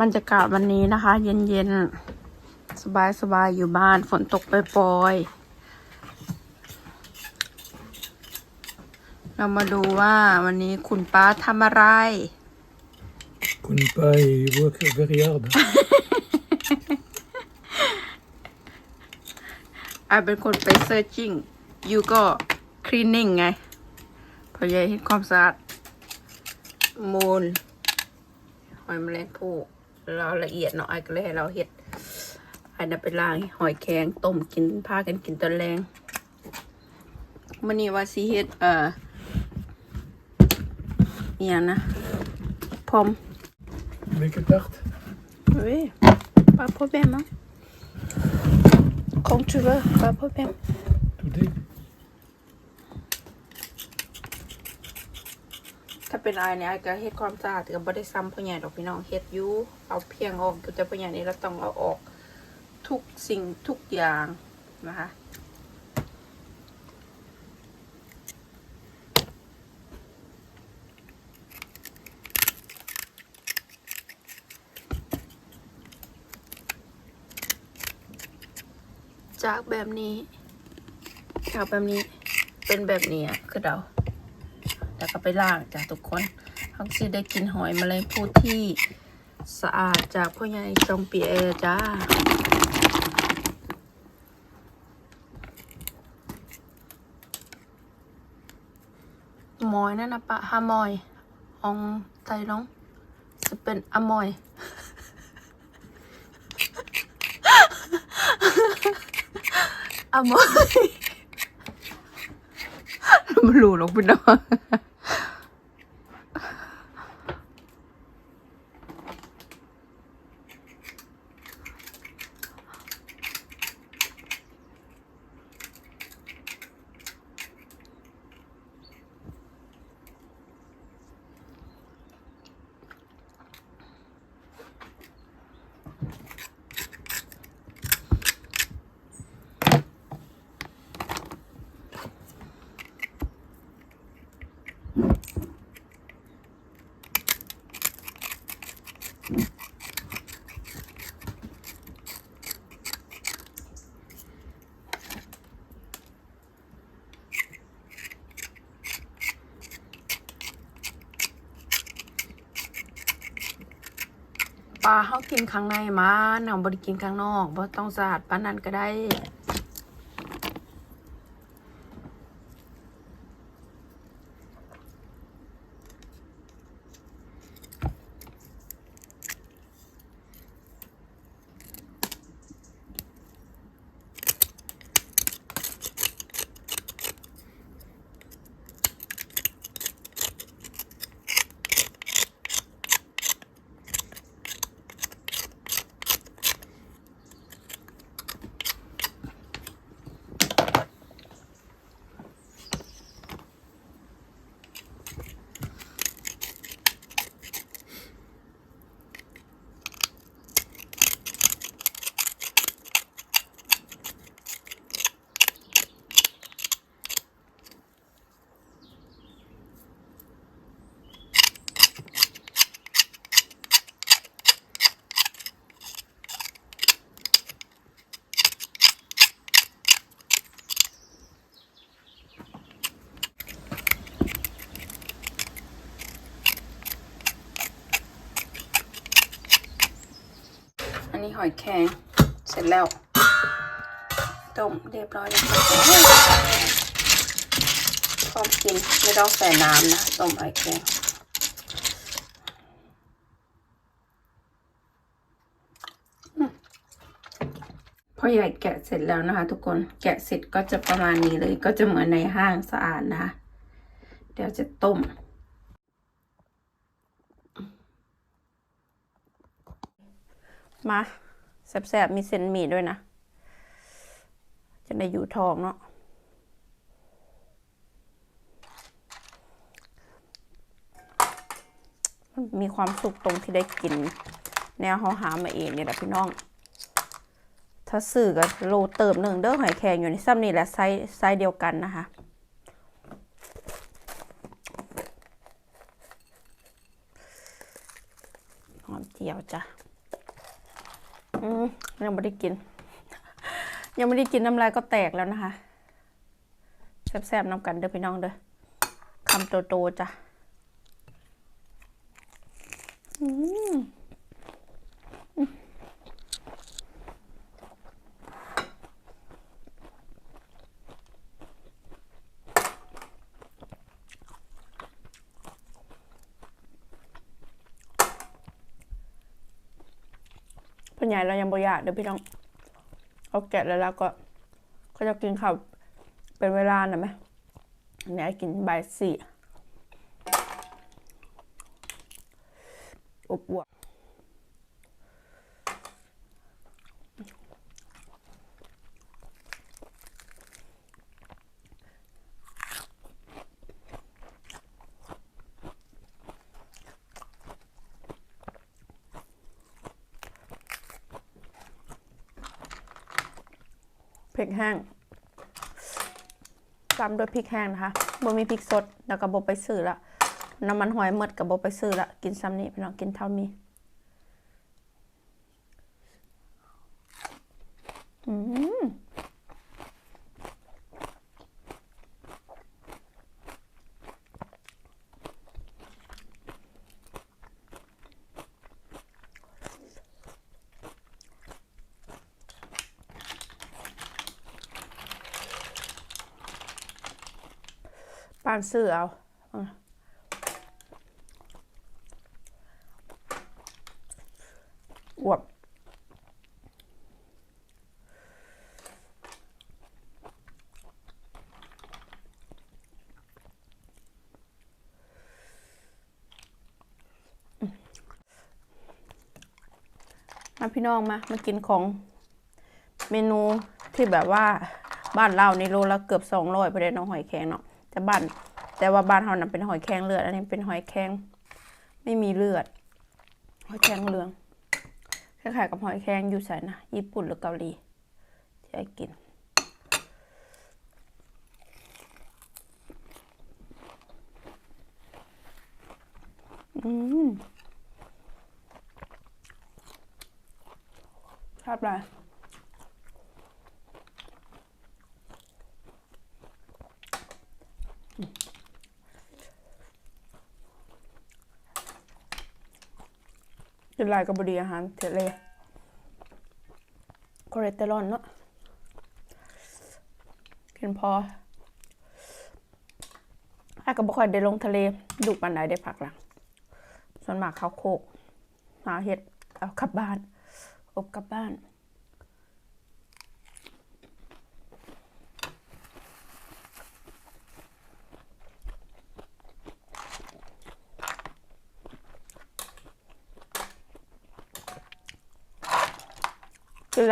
บรรยากาศวันนี้นะคะ เย็นๆ สบายๆ อยู่บ้านฝนตกปล่อยๆ เรามาดูว่าวันนี้คุณป้าทำอะไร Kun pas work very hard. ไอเป็นคนไป searching ยูก็ cleaning ไง พอยายเห็นความสะอาดมูลหอยแมลงภู่ เราละเอียดเนาะไอก็เลยให้เราเห็ดไอ้นั่นไปล้างหอยแข็งต้มกินพากันกินตอนแรงมันนี้ว่าซีเฮ็ดเอ่ออหย่างนะพรม Make a tart. Oui, pas de problème. Hein. Quand tu veux, pas de problème. ถ้าเป็นไอเนี่ยไอก็เฮ็ดความสะอาดก็บ่ได้ซ้ำพ่อใหญ่ดอกพี่น้องเฮ็ดอยู่เอาเพียงออกแต่พ่อใหญ่นี่เราต้องเอาออกทุกสิ่งทุกอย่างนะคะจากแบบนี้จากแบบนี้เป็นแบบนี้คือเดา แล้วก็ไปล้างจากทุกคนทั้งสิได้กินหอยแมลงภู่ที่สะอาดจากพ่อใหญ่จงเปียร์จ้ามอยนั่นนะปะฮามอยองไทน้องจะเป็นอมอยอมอยไม่รู้หรอกพี่น้อง เขากินข้างในมันเอาบริกินข้างนอกบ่ต้องสะอาดปานนั้นก็ได้ อันนี้หอยแครงเสร็จแล้ว ต้มเรียบร้อยแล้วพร้อมกินไม่ต้องใส่น้ำนะต้มหอยแครงพอใหญ่แกะเสร็จแล้วนะคะ ทุกคนแกะเสร็จก็จะประมาณนี้เลย ก็จะเหมือนในห้างสะอาดนะคะเดี๋ยวจะต้ม มาแสบๆ มีเส้นหมี่ด้วยนะ จะได้อยู่ทองเนาะมีความสุขตรงที่ได้กิน แนวเขาหามาเองเนี่ยแหละพี่น้อง ถ้าสื่อกับโลเติมหนึ่งเด้อหอยแครงอยู่ในซ้ำนี่แหละไซส์ไซส์เดียวกันนะคะหอมเจียวจ้ะ ยังไม่ได้กิน ยังไม่ได้กินน้ำลายก็แตกแล้วนะคะ แซ่บๆน้ำกันเด้อพี่น้องเด้อคำโตๆจ้ะอืม พ่อใหญ่เรายังบริยาเดี๋ยวพี่น้องเอาแกะแล้วแล้วก็เขาจะกินข้าวเป็นเวลาหน่อยไหมเนี่ยกินบ่ายสี่อบอวบ ริกแห้งตามด้วยพริกแห้งนะคะบ่มีพริกสดแล้วก็บ่ไปซื้อละน้ำมันหอยเมดกับบ่ไปซื้อละกินซ้ำนี้พี่น้องกินเท่านี้อืม ปานซื้อเอาอะอวบมาพี่น้องมา มากินของเมนูที่แบบว่าบ้านเราในโลละเกือบสองร้อยปเด็นน้องหอยแครงเนาะ แต่บ้านแต่ว่าบ้านเรานั้นเป็นหอยแครงเลือด อันนี้เป็นหอยแครงไม่มีเลือด หอยแครงเหลืองคล้ายๆกับหอยแครงอยู่ใส่นะญี่ปุ่นหรือเกาหลีที่ไอ้กินอืมชอบเลย กินลายกับบดีอาหารเทะเลคอเลสเตอรอลเนาะกินพอถ้าก็บ่ค่อยได้ลงทะเลดูปันไดได้ผักหลังส่วนมากเขาโคกหาเห็ดเอากลับบ้าน อบกลับบ้าน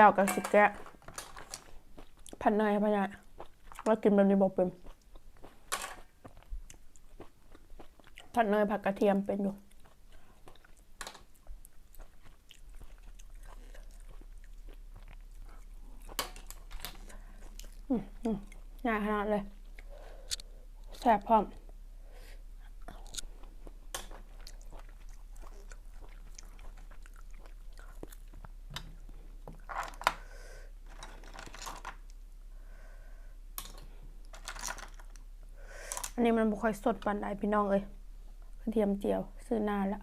แล้วก็สิแกะผัดเนยพะยะว่ากินแบบนี้บอกเป็นผัดเนยผัดกระเทียมเป็นอยู่ง่ายขนาดเลยแซ่บพร้อม อันนี้มันบ่ ค่อยสดปันใดพี่น้องเอ้ยกระเทียมเจียว ซื้อนานละ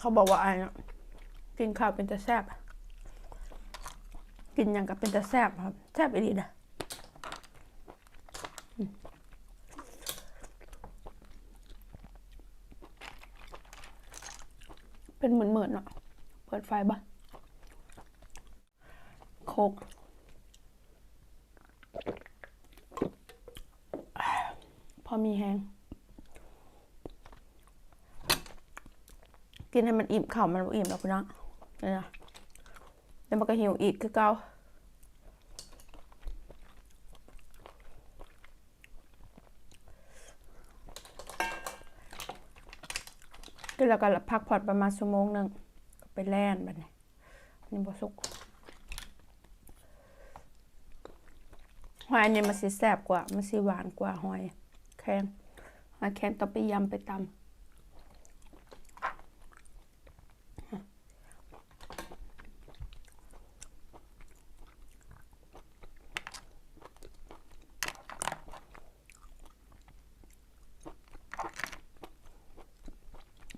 เขาบอกว่าไอ้เนี่ยกินข้าวเป็นแต่แซบกินอย่างกับเป็นแต่แซบครับแซบอีดีนะเป็นเหมือนเหมือนเนาะเปิดไฟบ้าโคกพอมีแห้ง กินให้มันอิ่มข่ามันอิ่มแล้วพี่น้องนี่นะแล้วมันก็หิวอีกคือเก่าก็แล้วก็พักผ่อนประมาณชั่วโมงหนึ่งไปแล่นบัดนี้นี่บ่สุกหอยอันนี้มันสิแซ่บกว่า มันสิหวานกว่าหอยแข็งหอยแข็งต้องไปยำไปตำ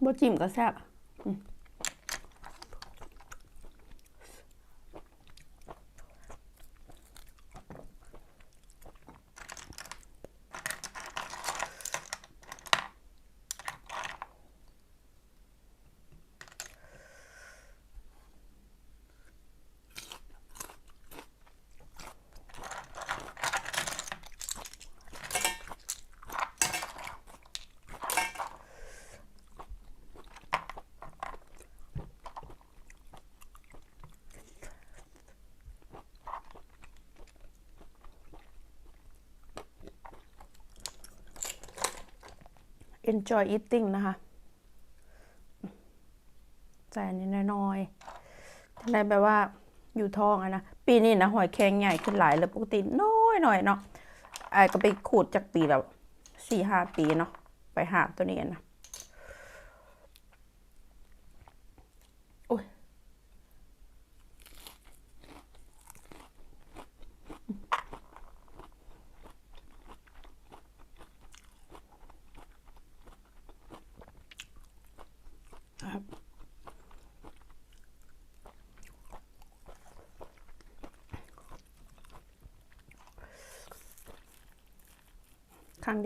บ่ จิ้มก็แซ่บอืมเ enjoy eating นะคะใส่นนี้น้อยๆจะได้แบบว่าอยู่ท้องอะนะ ปีนี้นะหอยแครงใหญ่ขึ้นหลายเลยปกติน้อยหน่อยเนาะไอ้ก็ไปขูดจากปีแบบสี่ห้าปีเนาะไปหาตัวนี้นะ ครั้ง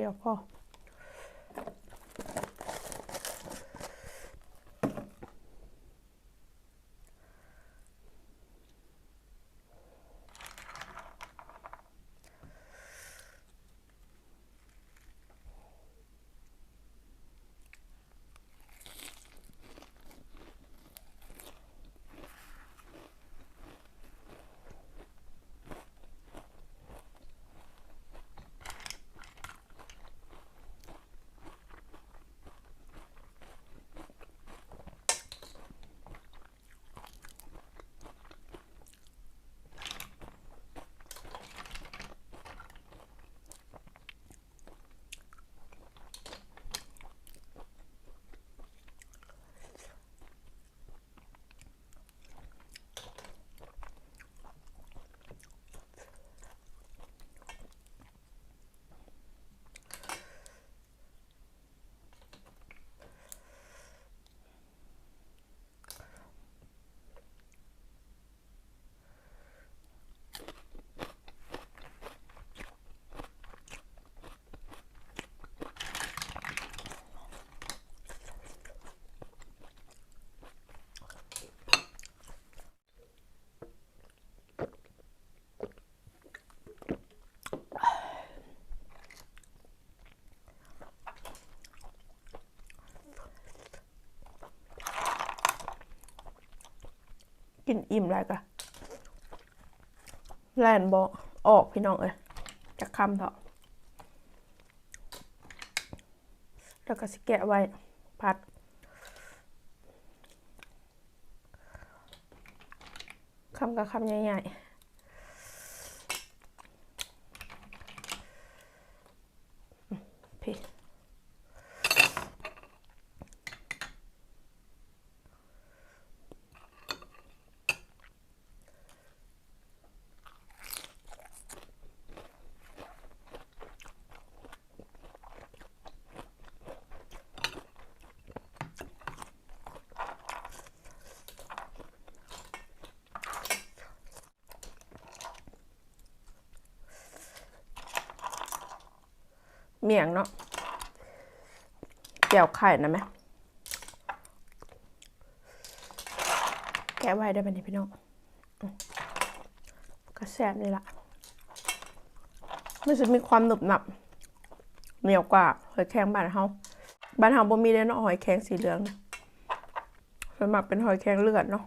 กินอิ่มแล้วก็แลนบอกออกพี่น้องเอ้ยจากคำเถอะแล้วก็สิแกะไว้พัด คำกับคำใหญ่ๆอืมพี่ เมี่ยงเนาะแก้วไข่นะไหมแกะไว้ได้ไหมนี่พี่น้องก็แซ่บนี่ละมันจะมีความหนุบหนับเหนียวกว่าหอยแครงบ้านเฮาบ้านเฮาบ่มีเลยเนาะหอยแครงสีเหลืองนะส่วนมากเป็นหอยแครงเลือดเนาะ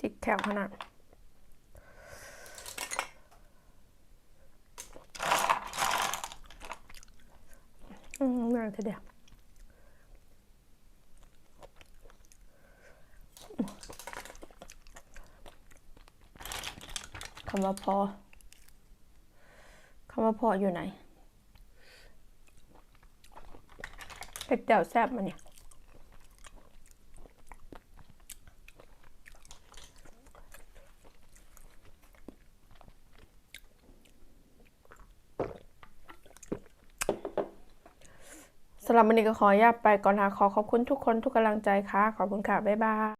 ติดแถวขนาด อืมน่าจะเดียว คำว่าพอคำว่าพออยู่ไหนเป็ดเดี่ยวแซ่บมาเนี่ยสำหรับวันนี้ก็ขออนุญาตไปก่อนค่ะขอขอบคุณทุกคนทุกกำลังใจค่ะ ขอบคุณค่ะ บ๊ายบาย